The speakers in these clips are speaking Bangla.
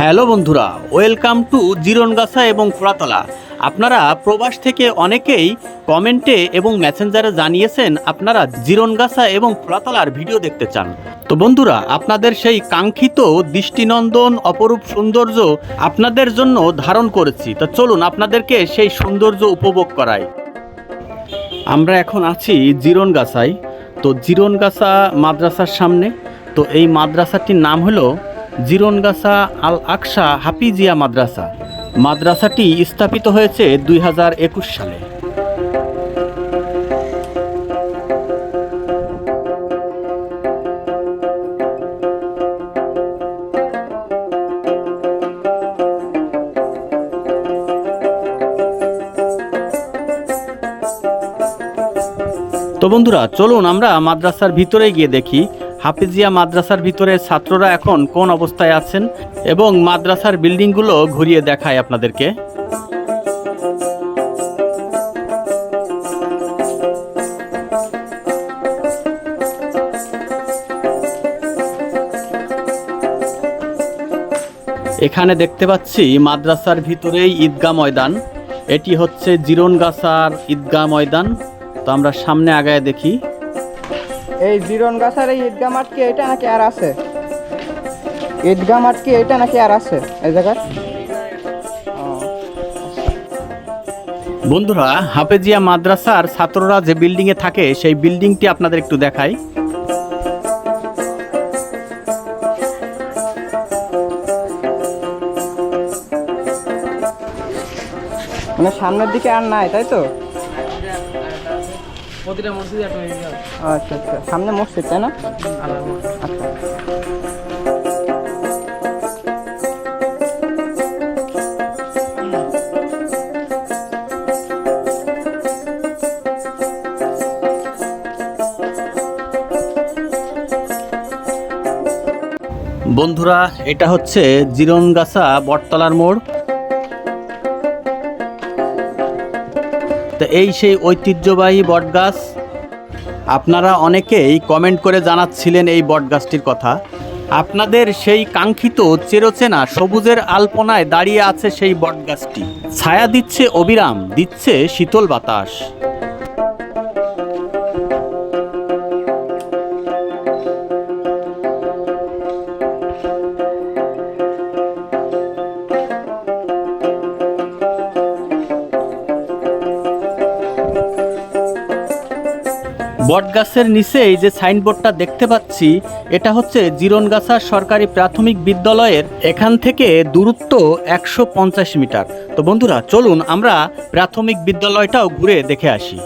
হ্যালো বন্ধুরা ওয়েলকাম টু জিরনগাছা এবং খোড়াতলা আপনারা প্রবাস থেকে অনেকেই কমেন্টে এবং মেসেঞ্জারে জানিয়েছেন আপনারা জিরনগাছা এবং খোড়াতলার ভিডিও দেখতে চান। তো বন্ধুরা, আপনাদের সেই কাঙ্ক্ষিত দৃষ্টিনন্দন, অপরূপ সৌন্দর্য আপনাদের জন্য ধারণ করেছি। তো চলুন আপনাদেরকে সেই সৌন্দর্য উপভোগ করাই। আমরা এখন আছি জিরনগাছায় তো জিরনগাছা মাদ্রাসার সামনে। তো এই মাদ্রাসাটির নাম হলো জিরনগাছা আল আকসা হাফিজিয়া মাদ্রাসা। মাদ্রাসাটি স্থাপিত হয়েছে দুই হাজার একুশ সালে। তো বন্ধুরা, চলুন আমরা মাদ্রাসার ভিতরে গিয়ে দেখি হাফিজিয়া মাদ্রাসার ভিতরে ছাত্ররা এখন কোন অবস্থায় আছেন এবং মাদ্রাসার বিল্ডিংগুলো ঘুরিয়ে দেখায় আপনাদেরকে। এখানে দেখতে পাচ্ছি মাদ্রাসার ভিতরেই ঈদগাহ ময়দান। এটি হচ্ছে জিরনগাছার ঈদগাহ ময়দান। তো আমরা সামনে আগায় দেখি। এই জিরন গাছের এই ঈদগা মাঠ কি এটা নাকি আর আছে? ঈদগা মাঠ কি এটা নাকি আর আছে? এই জায়গায়? বন্ধুরা হাফেজিয়া মাদ্রাসার ছাত্ররা যে বিল্ডিংয়ে থাকে সেই বিল্ডিংটি আপনাদের একটু দেখাই। মানে সামনের দিকে আর নাই তাই তো? প্রতিটা মসজিদে একটা আচ্ছা আচ্ছা। সামনে মসজিদ তাই না? আচ্ছা বন্ধুরা এটা হচ্ছে জিরনগাছা বটতলার মোড়। তো এই সেই ঐতিহ্যবাহী বটগাছ। আপনারা অনেকেই কমেন্ট করে জানাচ্ছিলেন এই বটগাছটির কথা। আপনাদের সেই কাঙ্ক্ষিত চেরোচেনা সবুজের আলপনায় দাঁড়িয়ে আছে সেই বটগাছটি। ছায়া দিচ্ছে অবিরাম, দিচ্ছে শীতল বাতাস। বটগাছের এই যে সাইনবোর্ডটা দেখতে পাচ্ছি, এটা হচ্ছে জিরনগাছা সরকারি প্রাথমিক বিদ্যালয়ের এখান থেকে দূরত্ব একশো পঞ্চাশ মিটার। তো বন্ধুরা, চলুন আমরা প্রাথমিক বিদ্যালয়টাও ঘুরে দেখে আসি।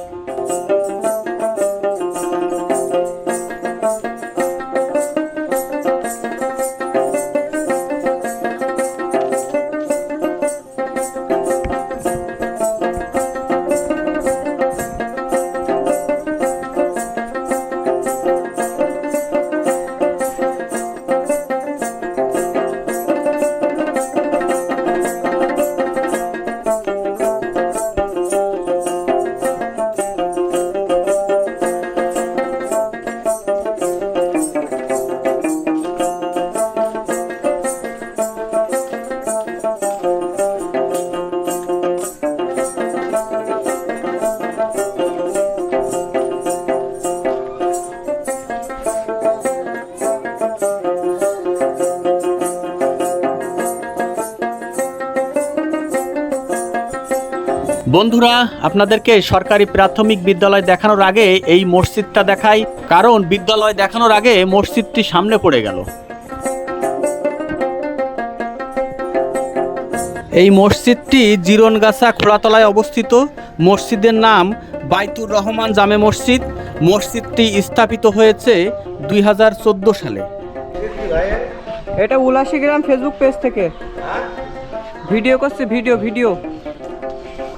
বন্ধুরা আপনাদেরকে সরকারি প্রাথমিক বিদ্যালয় দেখানোর আগে এই মসজিদটা দেখাই কারণ বিদ্যালয় দেখানোর আগে মসজিদটি সামনে পড়ে গেল। এই মসজিদটি জিরনগাছা খোলাতলায় অবস্থিত। মসজিদের নাম বাইতুর রহমান জামে মসজিদ। মসজিদটি স্থাপিত হয়েছে দুই হাজার চোদ্দ সালে। এটা উলাশি গ্রাম ফেসবুক পেজ থেকে। ভিডিও করছে ভিডিও ভিডিও।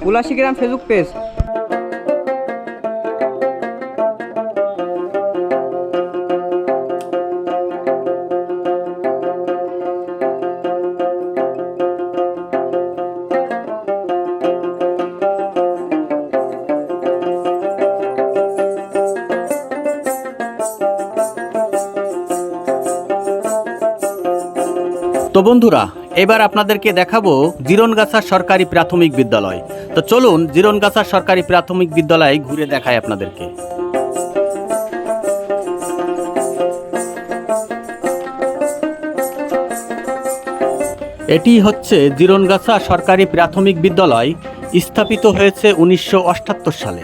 উলাশি গ্রাম ফেসবুক পেজ। তো বন্ধুরা এবার আপনাদেরকে দেখাবো জিরনগাছা সরকারি প্রাথমিক বিদ্যালয়। তো চলুন জিরনগাছা সরকারি প্রাথমিক বিদ্যালয় ঘুরে দেখাই আপনাদেরকে। এটি হচ্ছে জিরনগাছা সরকারি প্রাথমিক বিদ্যালয়, স্থাপিত হয়েছে উনিশশো সালে।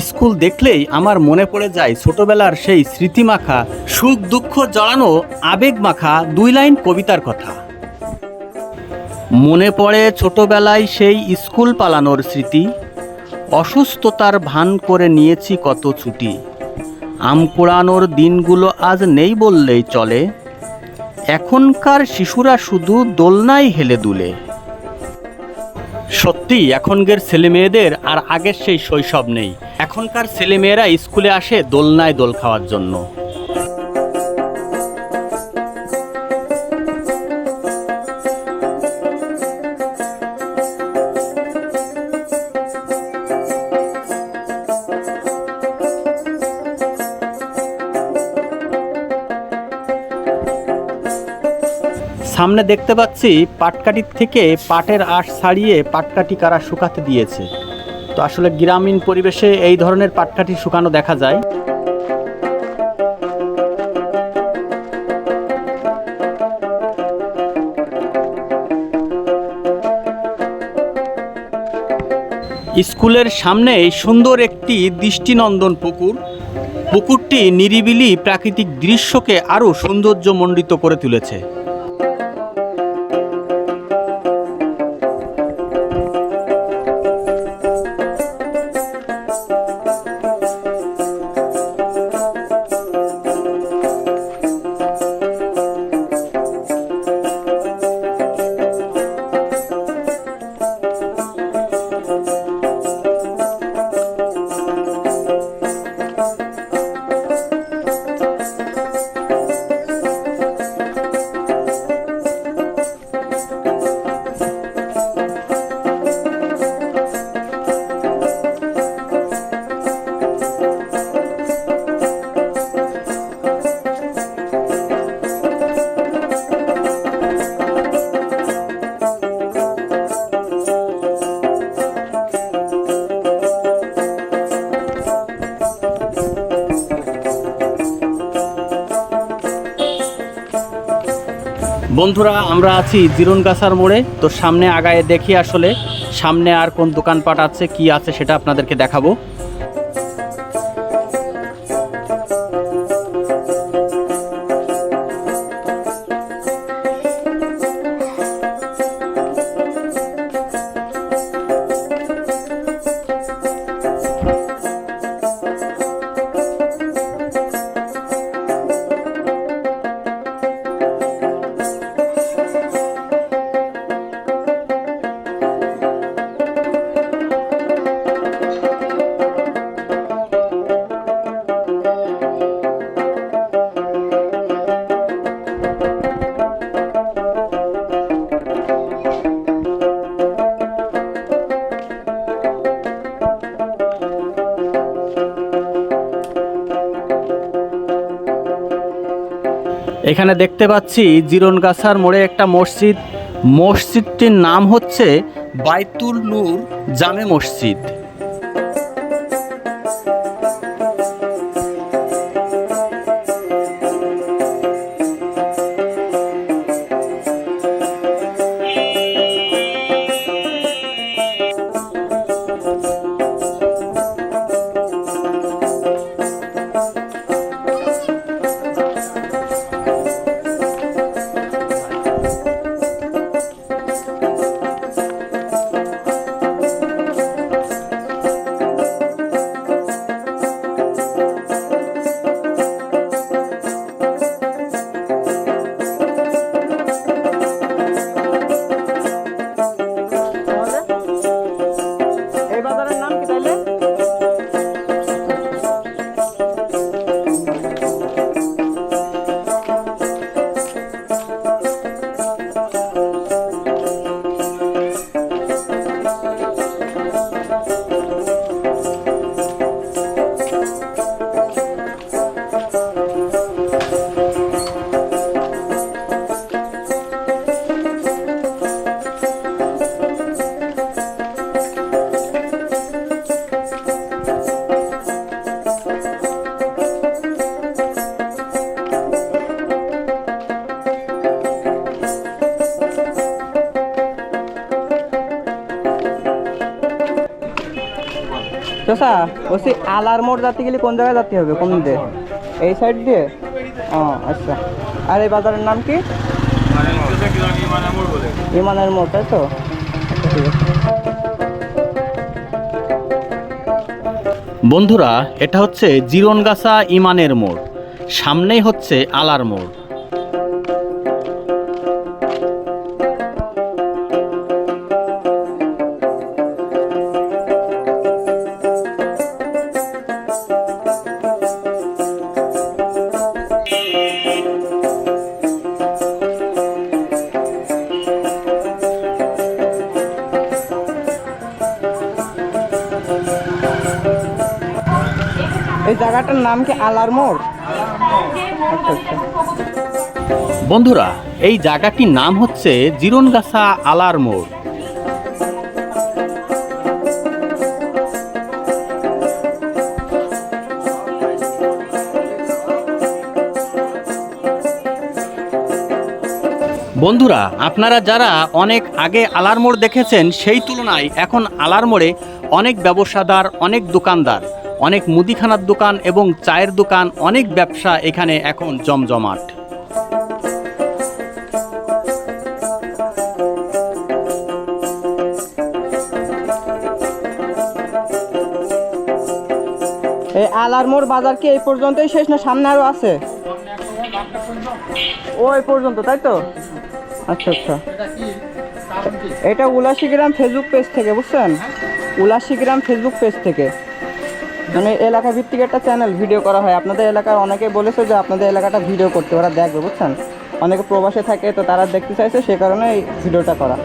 স্কুল দেখলেই আমার মনে পড়ে যায় ছোটবেলার সেই স্মৃতিমাখা, সুখ, দুঃখ জড়ানো আবেগ মাখা দুই লাইন কবিতার কথা। মনে পড়ে ছোটবেলায় সেই স্কুল পালানোর স্মৃতি, অসুস্থতার ভান করে নিয়েছি কত ছুটি। আম কুড়ানোর দিনগুলো আজ নেই বললেই চলে, এখনকার শিশুরা শুধু দোলনায় হেলে দুলে। সত্যি, এখনকার ছেলে মেয়েদের আর আগের সেই শৈশব নেই। এখনকার ছেলে মেয়েরা স্কুলে আসে দোলনায় দোল খাওয়ার জন্য। সামনে দেখতে পাচ্ছি পাটকাটির থেকে পাটের আঁশ ছাড়িয়ে পাটকাটি কারা শুকাতে দিয়েছে। তো আসলে গ্রামীণ পরিবেশে এই ধরনের পাটকাঠি শুকানো দেখা যায়। স্কুলের সামনে সুন্দর একটি দৃষ্টিনন্দন পুকুর। পুকুরটি নিরিবিলি প্রাকৃতিক দৃশ্যকে আরও সৌন্দর্যমণ্ডিত করে তুলেছে। বন্ধুরা, আমরা আছি জিরনগাছার মোড়ে। তো সামনে আগায় দেখি আসলে সামনে আর কোন দোকানপাট আছে, কি আছে সেটা আপনাদেরকে দেখাবো। এখানে দেখতে পাচ্ছি জিরনগাছার মোড়ে একটা মসজিদ। মসজিদটির নাম হচ্ছে বাইতুল নূর জামে মসজিদ। চাচা বলছি আলার মোড় যাতে গেলে কোন জায়গায় যেতে হবে? কোন দিয়ে এই সাইড দিয়ে? ও আচ্ছা। আর এই বাজারের নাম কি? ইমানের মোড় তাই তো? আচ্ছা, বন্ধুরা এটা হচ্ছে জিরনগাছা ইমানের মোড়। সামনেই হচ্ছে আলার মোড়। এই জায়গাটার নাম কি আলার মোড়? আচ্ছা আচ্ছা। বন্ধুরা, এই জায়গাটির নাম হচ্ছে জিরনগাছা আলার মোড়। বন্ধুরা, আপনারা যারা অনেক আগে আলার মোড় দেখেছেন, সেই তুলনায় এখন আলার মোড়ে অনেক ব্যবসাদার, অনেক দোকানদার। অনেক মুদিখানার দোকান এবং চায়ের দোকান, অনেক ব্যবসা এখানে এখন জমজমাট। এই আলার মোড় বাজার কি এই পর্যন্তই শেষ না সামনে আরও আছে? ওই পর্যন্ত, তাই তো? আচ্ছা আচ্ছা। এটা উলাশি গ্রাম ফেসবুক পেজ থেকে, বুঝছেন? উলাশি গ্রাম ফেসবুক পেজ থেকে। মানে এলাকা ভিত্তিক একটা চ্যানেল ভিডিও করা হয়। আপনাদের এলাকার অনেকে বলেছে যে আপনাদের এলাকাটা ভিডিও করতে, ওরা দেখবে, বুঝছেন? অনেকে প্রবাসে থাকে, তো তারা দেখতে চাইছে সে কারণে এই ভিডিওটা করা।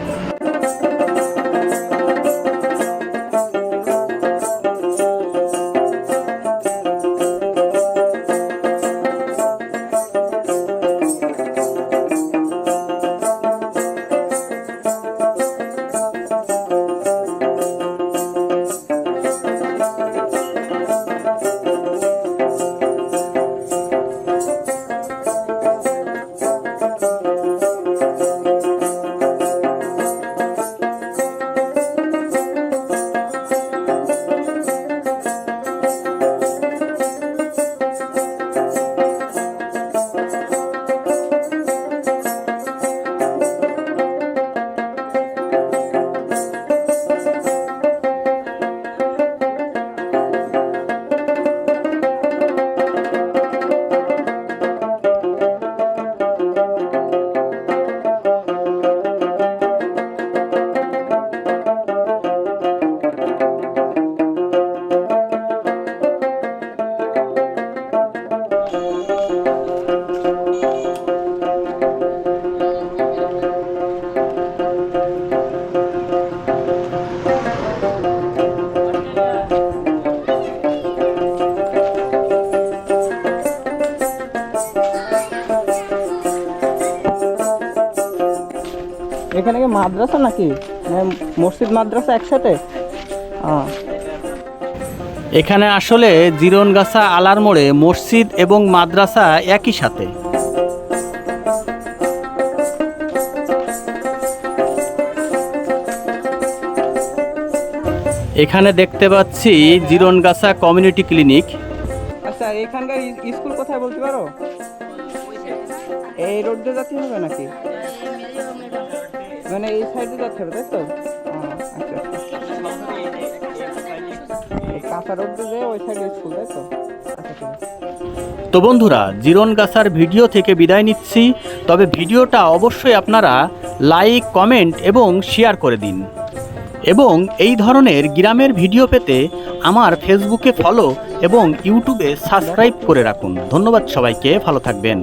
নাকি? মানে মসজিদ মাদ্রাসা একসাথে? এখানে আসলে জিরনগাছা আলার মোড়ে মসজিদ এবং মাদ্রাসা একই সাথে। এখানে দেখতে পাচ্ছি জিরনগাছা কমিউনিটি ক্লিনিক। আচ্ছা এখানকার স্কুল কোথায় বলতে পারো? এই রোড দিয়ে যেতে হবে নাকি? মানে এই সাইডে হবে তাই তো? আচ্ছা আচ্ছা। আছে। তো বন্ধুরা জিরনগাছার ভিডিও থেকে বিদায় নিচ্ছি। তবে ভিডিওটা অবশ্যই আপনারা লাইক কমেন্ট এবং শেয়ার করে দিন। এবং এই ধরনের গ্রামের ভিডিও পেতে আমার ফেসবুকে ফলো এবং ইউটিউবে সাবস্ক্রাইব করে রাখুন। ধন্যবাদ সবাইকে, ভালো থাকবেন।